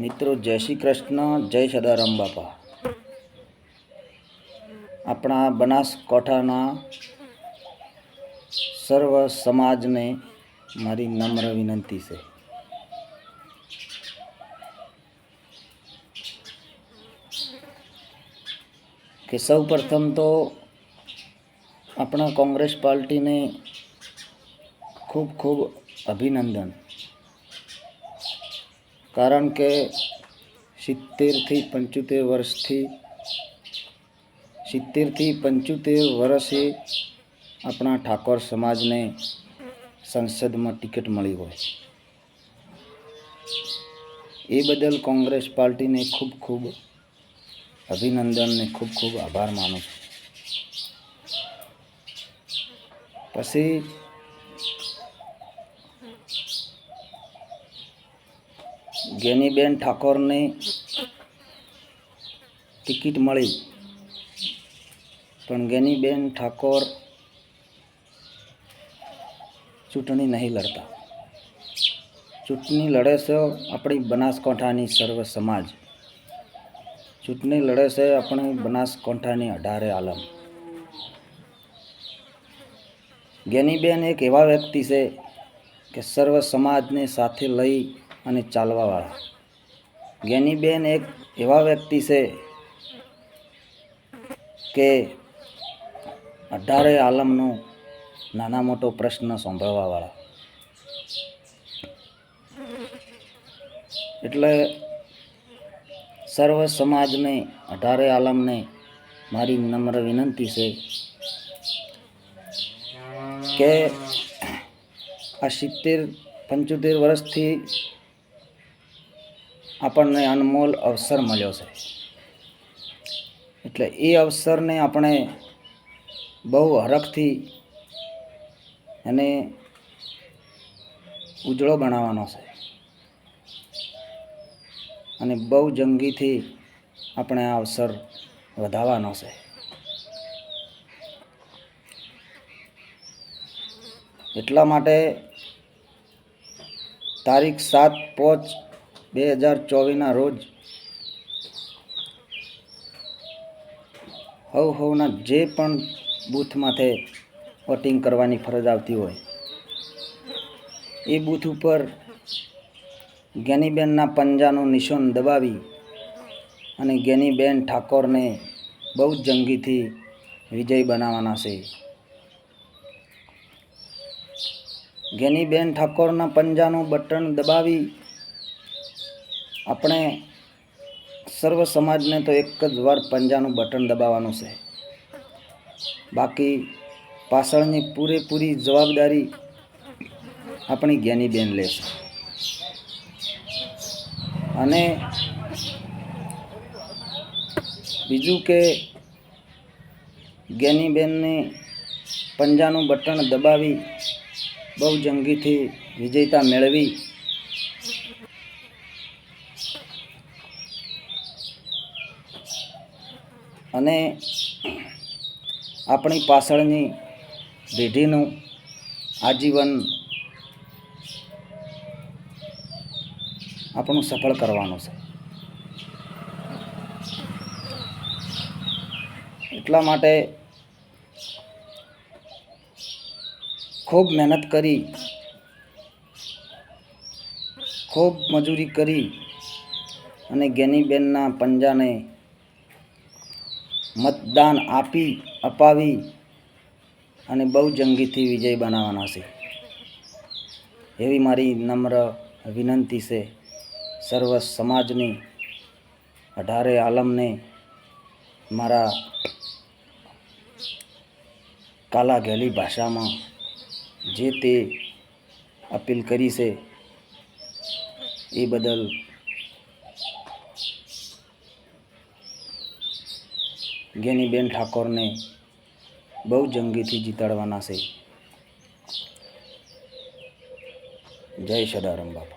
મિત્રો, જય શ્રી કૃષ્ણ, જય સદારામ બાપા. આપણા બનાસકાંઠાના સર્વ સમાજને મારી નમ્ર વિનંતી છે. કે સૌ પ્રથમ તો આપણા કોંગ્રેસ પાર્ટીને ખૂબ ખૂબ અભિનંદન. કારણ કે સિત્તેરથી પંચોતેર વર્ષથી સિત્તેરથી પંચોતેર વર્ષે આપણા ઠાકોર સમાજને સંસદમાં ટિકિટ મળી હોય. એ બદલ કોંગ્રેસ પાર્ટીને ખૂબ ખૂબ અભિનંદનને ખૂબ ખૂબ આભાર માનું છું. પછી ગેનીબેન ઠાકોરને ટિકિટ મળી. પણ ગેનીબેન ઠાકોર ચૂંટણી નહીં લડતા. ચૂંટણી લડે છે આપણી બનાસકાંઠાની સર્વ સમાજ. ચૂંટણી લડે છે આપણી બનાસકાંઠાની અઢારે આલમ. ગેનીબેન એક એવા વ્યક્તિ છે કે સર્વ સમાજને સાથે લઈ અને ચાલવાવાળા. જ્ઞાનીબેન એક એવા વ્યક્તિ છે કે અઢારે આલમનો નાના મોટો પ્રશ્ન સાંભળવાવાળા એટલે સર્વ સમાજને અઢારે આલમને મારી નમ્ર વિનંતી છે કે આ સિત્તેર પંચોતેર વર્ષથી આપણને અનમોલ અવસર મળ્યો છે. એટલે એ અવસરને આપણે બહુ હરખથી એને ઉજળો બનાવવાનો છે. અને બહુ જંગીથી આપણે આ અવસર વધારવાનો છે. એટલા માટે તારીખ સાત પાંચ બે હજાર ચોવીસના રોજ હવ હવના જે પણ બૂથ માથે વોટિંગ કરવાની ફરજ આવતી હોય, એ બૂથ ઉપર જ્ઞાનીબેનના પંજાનું નિશાન દબાવી અને જ્ઞાનીબેન ઠાકોરને બહુ જ જંગીથી વિજય બનાવવાના છે. જ્ઞાનીબેન ઠાકોરના પંજાનું બટન દબાવી આપણે સર્વ સમાજને તો એક જ વાર પંજાનું બટન દબાવવાનું છે. બાકી પાછળની પૂરેપૂરી જવાબદારી આપણી જ્ઞાનીબેન લેશે અને બીજું કે જ્ઞાનીબેનને પંજાનું બટન દબાવી બહુ જંગીથી વિજયતા મેળવી અને આપણી પાછળની પેઢીનું આજીવન આપણું સફળ કરવાનું છે. એટલા માટે ખૂબ મહેનત કરી, ખૂબ મજૂરી કરી અને ગેનીબેનના પંજાને મતદાન આપી, અપાવી અને બહુ જંગીથી વિજય બનાવવાના છે. એવી મારી નમ્ર વિનંતી છે. સર્વ સમાજની, અઢારે આલમને મારા કાલા ગેલી ભાષામાં જે તે અપીલ કરી છે, એ બદલ ગેનીબેન ઠાકોરને બહુ જંગીથી જીતાડવાના છે. જય સદારામ બાપા.